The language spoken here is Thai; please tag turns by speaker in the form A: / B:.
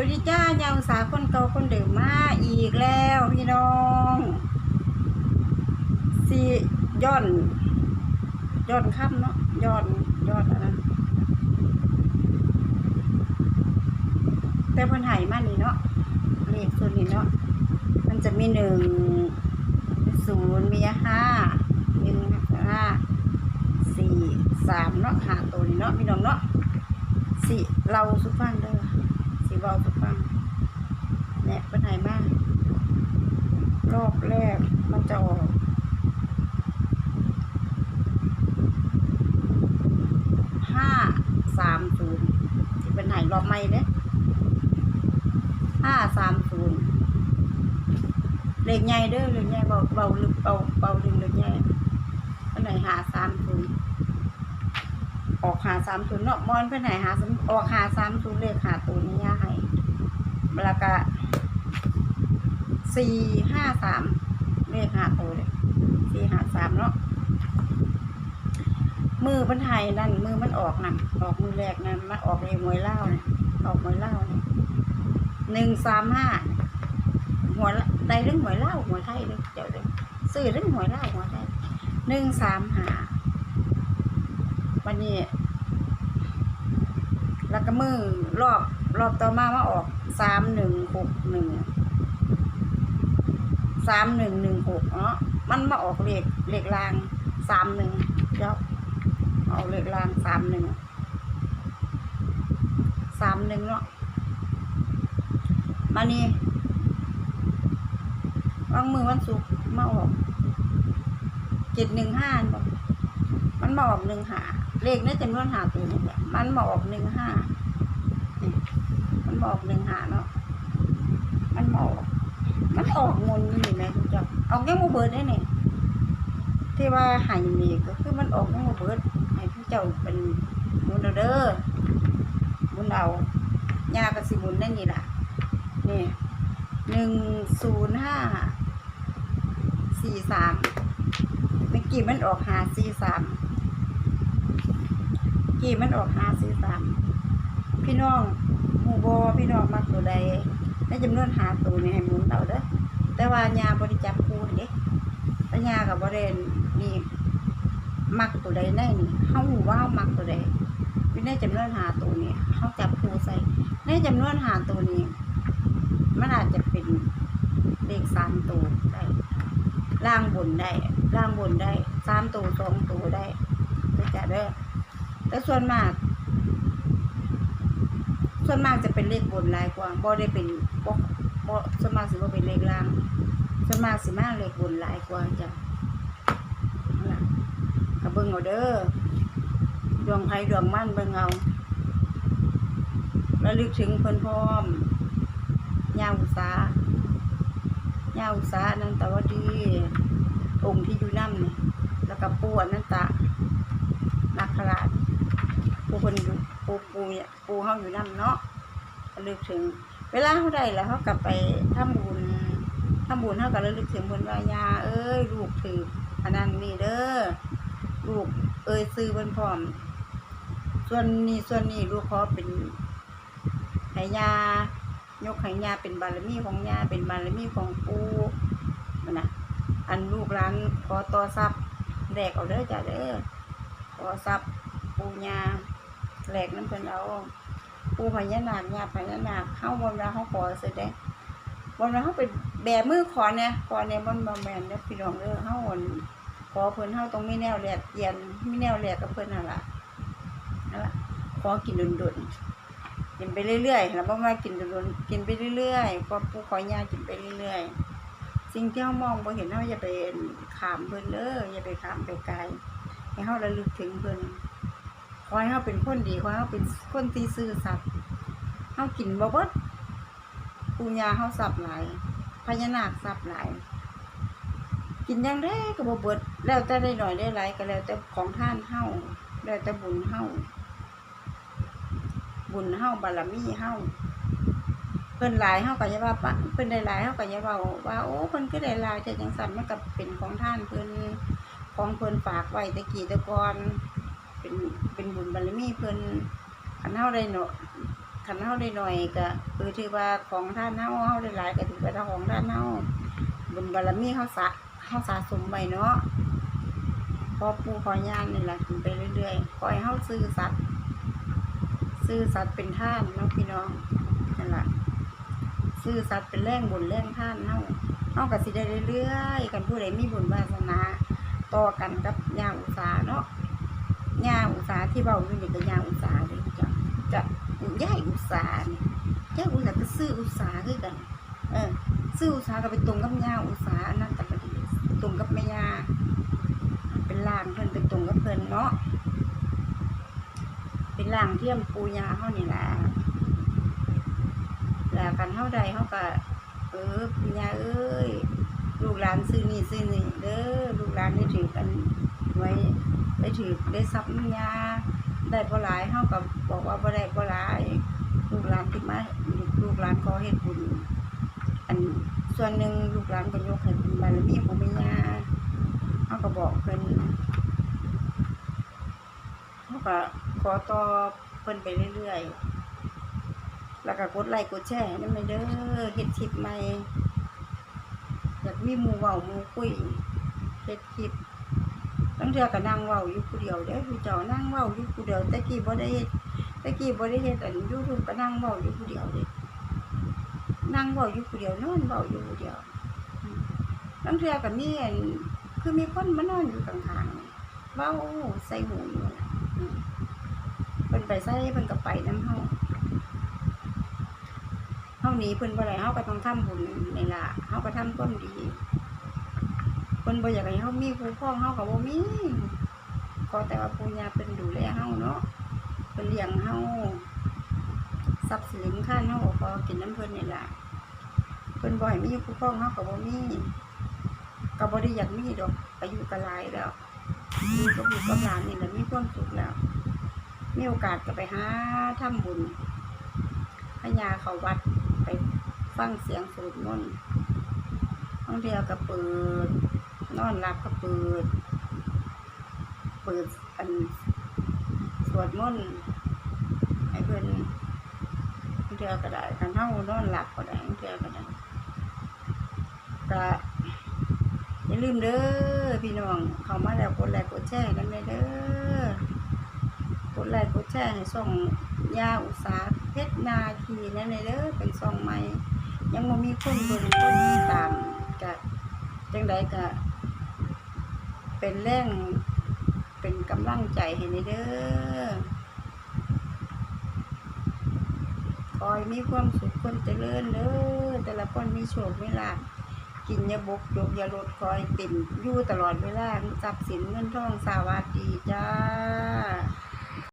A: วัสดีจ้ายาวสาคนเก่าคนเดิมมาอีกแล้วพี่น้องสีย้อนย้อนค่ำเนาะย้อนย้อนอันนั้นแต่พันไห้มานี่เนาะเลขส่วนนี้เนาะมันจะมีหนึ่งศูนย์มีห้าหนึ่งห้าสี่สามเนาะหาตัวนี้เนาะพี่น้องเนาะสี่เราสุฟังเด้อลสุฟังเนี่ยเป็นไหนมาก ร อบแรกมันจะออกห้าสามศูนย์ที่เป็นไหนรอบใหม่เนี่ยห้าสามศูนย์เลขใหญ่เด้อเลขใหญ่เบาเบาลึกเบาเบาดึงเลขใหญ่เป็นไหนหาสามศูนย์ออกหาสามศูนย์เนาะมอนเป็นไหนหาสามออกหาสามศูนย์เลขหาตัวนี้ยาให้แล้วก็ สี่ห้าสามเลขหาตัวเลยสี่หาสามเนาะมือมันไทยนั่นมือมันออกนั่นออกมือแรกนั่นมันออกเลขหวยเล่าเนี่ยออกหวยเล่าเนี่ยหนึ่งสามห้าหัวละได้เรื่องหวยเล่าหัวไทยเลยเดี๋ยวเลยซื้อเรื่องหวยเล่าหัวไทยหนึ่งสามห้าวันนี้แล้วก็มือรอบรอบต่อมามาออกสามหนึ่งหกหนึ่ง สามหนึ่งหนึ่งหกเนาะมันมาออกเลขเลขรางสามหนึ่งเดี๋ยวเอาเลขรางสามหนึ่งสามหนึ่งเนาะมานี่วางมือวันศุกร์มาออกเจ็ดหนึ่งห้าบอกมันมาออกหนึ่งหาเลขในจำนวนหาตัวนี่แหละมันมาออกหนึ่งห้ามันบอกหนึ่งหาเนาะมันบอก ออกงนนี่ไหมคุณเจ้าออกยังโมเบิร์ดได้เนี่ยที่ว่าหายนี่ก็คือมันออกยังโมเบิร์ดให้ผู้เจ้าเป็นบุญเอาเด้อบุญเอายากระสิบุญนั่นนี่ล่ะนี่หนึ่งศูนย์ห้าสี่สามเมื่อกี้มันออกหาสี่สามกี่มันออกหาสี่สามพี่น้องหมูบอพี่น้องมักตัวใดในจำนวนหาตัวนี่ให้หมุนเอาเด้อ แต่ว่ายาบริจับคูเด้แต่ยากับบริเวณนี่มักตัวใดแน่นี่เฮาหูว่าเฮามักตัวใดอยู่ในจำนวนหาตัวนี้เฮาจับคูใส่ในจำนวนหาตัวนี้ มันอาจจะเป็นเลขสามตัวได้ล่างบนได้ล่างบนได้สามตัวสองตัวได้ก็จะเด้แต่ส่วนมาก ส่วนมากจะเป็นเลขบนลายกว่าบ่ได้เป็น บ่บ่ส่วนมาสิบ่เป็นเลขล่างสมาสิมาเลขบนหลายกว่าจ้ะนั่นล่ะเบิ่งเอาเด้อดวงไผดวงมันเบิ่งเอาระลึกถึงเพิ่นพร้อมยาอุตสาญาอุตสานันตวดีองค์ที่อยู่น้ำนี่แล้วก็ปู่อนันตะนาคราชปูคนอยู่ปูปูเนี่ยปูเฮาอยู่นํเนาะระลึกถึง เวลาเฮาได้แล้วเฮากลับไปทำบุญทำบุญเฮาก็ระลึกถึงเพิ่นว่ายา เอ้ยลูกถืออันนั้นนี่เด้อลูกเอ้ยซื้อเพิ่นพร้อม ส่วนนี้ส่วนนี้ลูกขอเป็นให้ยายกให้ยาเป็นบารมีของยาเป็นบารมีของปูนะอันลูกหลานขอต่อทรัพย์แดกเอาเด้อจ้ะเด้อขอทรัพย์ปูญาแหลกน้ำเพิ่นเอา ปูพญานาคญาพญานาคเฮาบ่ว่าเฮาขอสิได้บ่ว่าเฮาไปแบมือขอเนี่ยขอเนี่ยมันบ่แมนเด้อพี่น้องเด้อเฮาอั่นขอเพิ่นเฮาต้องมีแนวแลกเปลี่ยนมีแนวแลกกับเพิ่นนั่นละนั่นละขอกินดุนๆกินไปเรื่อยๆแล้วบ่มากินดุนๆกินไปเรื่อยๆขอปูขอญากินไปเรื่อยๆสิ่งที่เฮามองบ่เห็นเฮาอย่าไปขามเพิ่นเด้ออย่าไปขามไปไกลให้เฮาระลึกถึงเพิ่น ขอให้เขาเป็นคนดีขอให้เขาเป็นคนที่ซื่อสัตย์เขากินบ่เบิดปูญาเขาสับหลายพญานาคสับหลาย กินยังได้ก็บ่เบิดแล้วแต่ได้หน่อยได้หลายก็แล้ว แต่ของท่านเฮาแล้วแต่บุญเฮาบุญเฮาบารมีเฮาเพิ่นหลายเฮาก็อย่าว่าปะเพิ่นได้หลายเฮาก็อย่าเว้าว่าโอ้เพิ่นก็ได้หลายแต่จังซั่นมันก็เป็นของท่านเพิ่นของเพิ่นฝากไว้แตะกี้ตะกอน เป็นเป็นบุญบารมีเพิ่นคันเฮาได้เนาะคันเฮาได้หน่อยก็คือถือว่าของท่านเฮาเฮาได้หลายก็ถือว่าของท่านเฮาบุญบารมีเฮาสะเฮาสะสมไว้เนาะพอปู่ขอย่านนี่แหละขึ้นไปเรื่อยๆขอให้าซื่อสัตย์ซื่อสัตย์เป็นท่านเนาะพี่น้องนั่นล่ะซื่อสัตย์เป็นแรงบุญแรงท่านเฮาเฮาก็สิได้เรื่อยๆกันผู้ใดมีบุญวาสนาต่อกันกับยาอุตสาเนาะ ยาอุตสาที่เว้าอยู่นี่ก็ย่าอุตสาเด้อจ้ะจะย่ายอุตสานี่ย่ายอุตสาก็ซื้ออุตสาคือกัน เออ ซื้ออุตสาก็ไปตรงกับยาอุตสาอันนั้นแต่ประเดี๋ยวตรงกับแม่ยาเป็นล่างเพิ่นเป็นตรงกับเพิ่นเนาะเป็นล่างเทียมปูยาเฮานี่แหละแล้วกันเฮาใดเฮาก็เออปูยาเอ้ยลูกหลานซื้อนี่ซื้อนี่เด้อลูกหลานได้ถือกัน ได้ถือได้ทรัพย์ยาได้บ่หลายเฮาก็บอกว่าบ่ได้บ่หลายลูกหลานที่มาลูกหลานขอเฮ็ดบุญอันส่วนหนึ่งลูกหลานก็ยกให้เป็นบารมีของแม่ย่าเขาก็บอกเพิ่นเขาก็ขอต่อเพิ่นไปเรื่อยๆแล้วก็กดไลค์กดแชร์ให้นั่นไปเด้อเฮ็ดคลิปใหม่อยากมีหมู่เว้าหมู่คุยเฮ็ดคลิป ตั้งเทื่อก็นั่งเว้าอยู่ผู้เดียวเด้อผู้เจ้านั่งเว้าอยู่ผู้เดียวแต่กี้บ่ได้เฮ็ดต่กี้บ่ได้เฮ็ดอัน YouTube ก็นั่งเว้าอยู่ผู้เดียวเด้นั่งเว้าอยู่ผู้เดียวนอนเว้าอยู่ผู้เดียวอืมบางเทื่อก็มีอันคือมีคนมานอนอยู่ข้างๆเว้าใส่หูอยู่เพิ่นไปใส่เพิ่นก็ไปนำเฮาเฮาหนีเพิ่นบ่ได้เฮาก็ต้องทำบุญนี่ล่ะเฮาก็ทำความดี เพิ่นบ่อยากให้เฮามีคู่ครองเฮาก็บ่มีขอแต่ว่าปู่ย่าเพิ่นดูแลเฮาเนาะเพิ่นเลี้ยงเฮาทรัพย์สินค่าเฮาก็ขอกินน้ำเพิ่นนี่ล่ะเพิ่นบ่ให้มีคู่ครองเฮาก็บ่มีก็บ่ได้อยากมีดอกอายุก็หลายแล้วอยู่กับลูกกับหลานนี่แหละมีความสุขแล้ว มีโอกาสก็ไปหาทำบุญพญาเขาวัดไปฟังเสียงสวดมนต์บางเดียวก็เปิด นอนหลับก็เปิด เปิดอันสวดมนต์ให้เพิ่นเทื่อก็ได้คันเฮานอนหลับก็ได้เทื่อก็ได้ก็อย่าลืมเด้อพี่น้องเข้ามาแล้วกดไลค์กดแชร์กันเลยเด้อกดไลค์กดแชร์ให้ส่งยาอุตสาหเพชรนาคีนั่นเลยเด้อเป็นซองใหม่ยังบ่มีคนเบิ่งคนตามก็จังใดก็ เป็นแรงเป็นกำลังใจให้ในเด้อคอยมีความสุขคนเจริญเด้อแต่ละคนมีโชคเวลาภกินยาบกยกยาลดคอยติ่มอยู่ตลอดเวลาทรัพย์สินเงินทองสวัสดีจ้า